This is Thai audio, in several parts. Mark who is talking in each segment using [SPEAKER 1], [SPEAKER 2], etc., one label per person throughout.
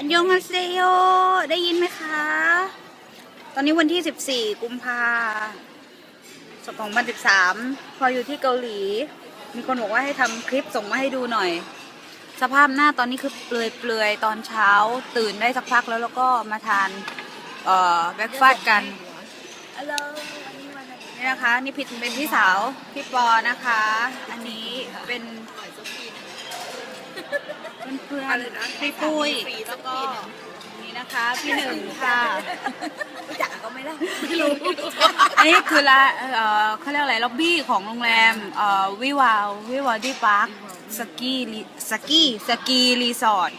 [SPEAKER 1] อันยองฮาเซโย ได้ยินไหมคะ ตอนนี้วันที่ 14 กุมภา2013 พออยู่ที่เกาหลี มีคนบอกว่าให้ทำคลิปส่งมาให้ดูหน่อย สภาพหน้าตอนนี้คือเปลือยเปลือยๆตอนเช้าตื่นได้สักพักแล้วแล้วก็มาทาน เอ่อแบล็กฟาดกันนี่นะคะ นี่ผิดเป็นพี่สาว พี่ปอนะคะ อันนี้เป็น เป็นเพื่อนพี่ปุ้ยแล้วก็นี่นะคะ พี่หนึ่งค่ะ
[SPEAKER 2] รู้จักก็ไม่ได้
[SPEAKER 1] อันนี้คือละเอ่อเขาเรียกอะไรล็อบบี้ของโรงแรมเอ่อวิวาววิวาวดี้พาร์คสกีสกีสกีรีสอร์ท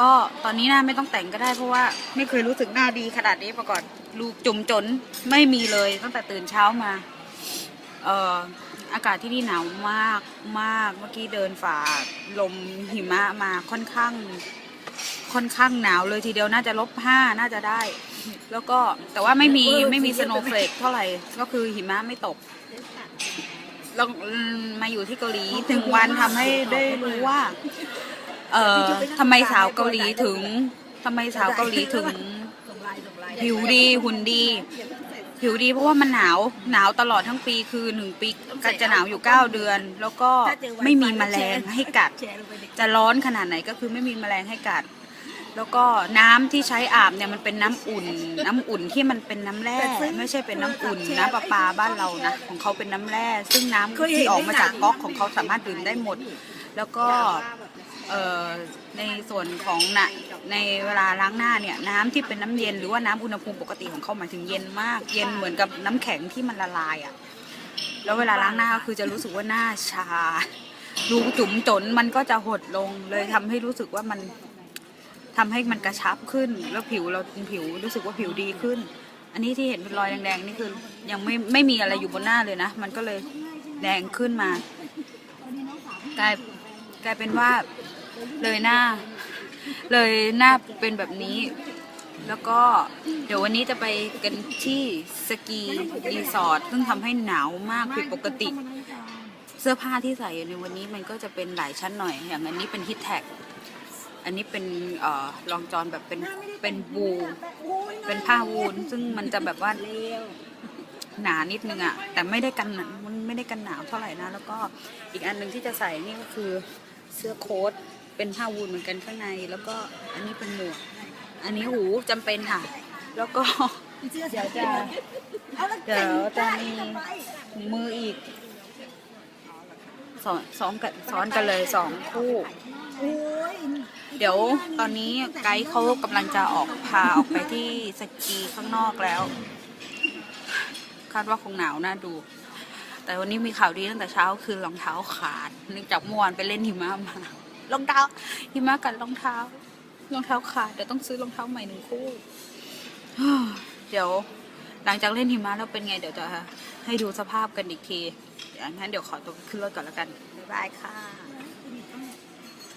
[SPEAKER 1] ก็ตอนนี้หน้าไม่ต้องแต่งก็ได้เพราะว่าไม่เคยรู้สึกหน้าดีขนาดนี้มาก่อนลูกจุ่มจนไม่มีเลยตั้งแต่ตื่นเช้ามา เอ่อ อากาศที่นี่หนาวมากมากเมื่อกี้เดินฝ่าลมหิมะมาค่อนข้าง ค่อนข้างหนาวเลยทีเดียวน่าจะลบห้าน่าจะได้ แล้วก็แต่ว่าไม่มีไม่มีสโนว์เฟลกเท่าไหร่ก็คือหิมะไม่ตกแล้วอืมาอยู่ที่เกาหลีถึงวันทำให้ได้รู้ว่า เอ่อทำไมสาวเกาหลีถึงทำไมสาวเกาหลีถึงผิวดีหุ่นดี ผิวดีเพราะว่ามันหนาวหนาวตลอดทั้งปีคือหนึ่งปีก็จะหนาวอยู่เก้าเดือน แล้วก็ไม่มีแมลงให้กัด
[SPEAKER 2] แชร์ลงไปใน
[SPEAKER 1] จะร้อนขนาดไหนก็คือไม่มีแมลงให้กัด แล้วก็น้ำที่ใช้อาบเนี่ยมันเป็นน้ำอุ่น น้ำอุ่นที่มันเป็นน้ำแร่ไม่ใช่เป็นน้ำอุ่นน้ำประปาบ้านเรานะของเขาเป็นน้ำแร่ซึ่งน้ำที่ออกมาจากก๊อกของเขาสามารถดื่มได้หมด แล้วก็เอ่อ ในส่วนของนะในเวลาล้างหน้าเนี่ยน้ำที่เป็นน้ำเย็นหรือว่าน้ำอุณหภูมิปกติของเขาหมายถึงเย็นมาก เย็นเหมือนกับน้ำแข็งที่มันละลายอะ่ะแล้วเวลาล้างหน้าก็คือจะรู้สึกว่าหน้าชารูจุ๋มจนมันก็จะหดลงเลยทำให้รู้สึกว่ามันทำให้มันกระชับขึ้น แล้วผิวเราผิวรู้สึกว่าผิวดีขึ้น อันนี้ที่เห็นเป็นรอยแดงๆนี่คือยังไม่ไม่มีอะไรอยู่บนหน้าเลยนะ มันก็เลยแดงขึ้นมากลายกลายเป็นว่า เลยหน้า เลยหน้าเป็นแบบนี้ แล้วก็เดี๋ยววันนี้จะไปกันที่สกีรีสอร์ทซึ่งทำให้หนาวมากผิดปกติ เสื้อผ้าที่ใส่ในวันนี้มันก็จะเป็นหลายชั้นหน่อย อย่างอันนี้เป็นฮิตแท็กอันนี้เป็นเอ่อรองจอนแบบเป็นเป็นบูเป็นผ้าวูลซึ่งมันจะแบบว่าหนานิดนึงอะแต่ไม่ได้กันมันไม่ได้กันหนาวเท่าไหร่นะ แล้วก็อีกอันหนึ่งที่จะใส่นี่ก็คือเสื้อโค้ท เป็นผ้าวูลเหมือนกันข้างใน แล้วก็อันนี้เป็นหมวก อันนี้หูจำเป็นค่ะ แล้วก็
[SPEAKER 2] เสื้อ
[SPEAKER 1] เดี๋ยวจะ
[SPEAKER 2] เอาละ
[SPEAKER 1] เดี๋ยวจะมีถุงมืออีกสอนซ้อมกันซ้อนกันเลยสองคู่
[SPEAKER 2] โอ้ย
[SPEAKER 1] เดี๋ยวตอนนี้ไกด์เขากำลังจะออกพาออกไปที่สกีข้างนอกแล้ว คาดว่าคงหนาวน่าดู แต่วันนี้มีข่าวดีตั้งแต่เช้าคือรองเท้าขาดเนื่องจากเมื่อวานไปเล่นหิมะมา รองเท้าหิมะกัดรองเท้ารองเท้าขาดเดี๋ยวต้องซื้อรองเท้าใหม่หนึ่งคู่ เดี๋ยวหลังจากเล่นหิมะแล้วเป็นไงเดี๋ยวจะให้ดูสภาพกันอีกทีอย่างนั้นเดี๋ยวขอตัวขึ้นรถก่อนแล้วกันบ๊ายบายค่ะ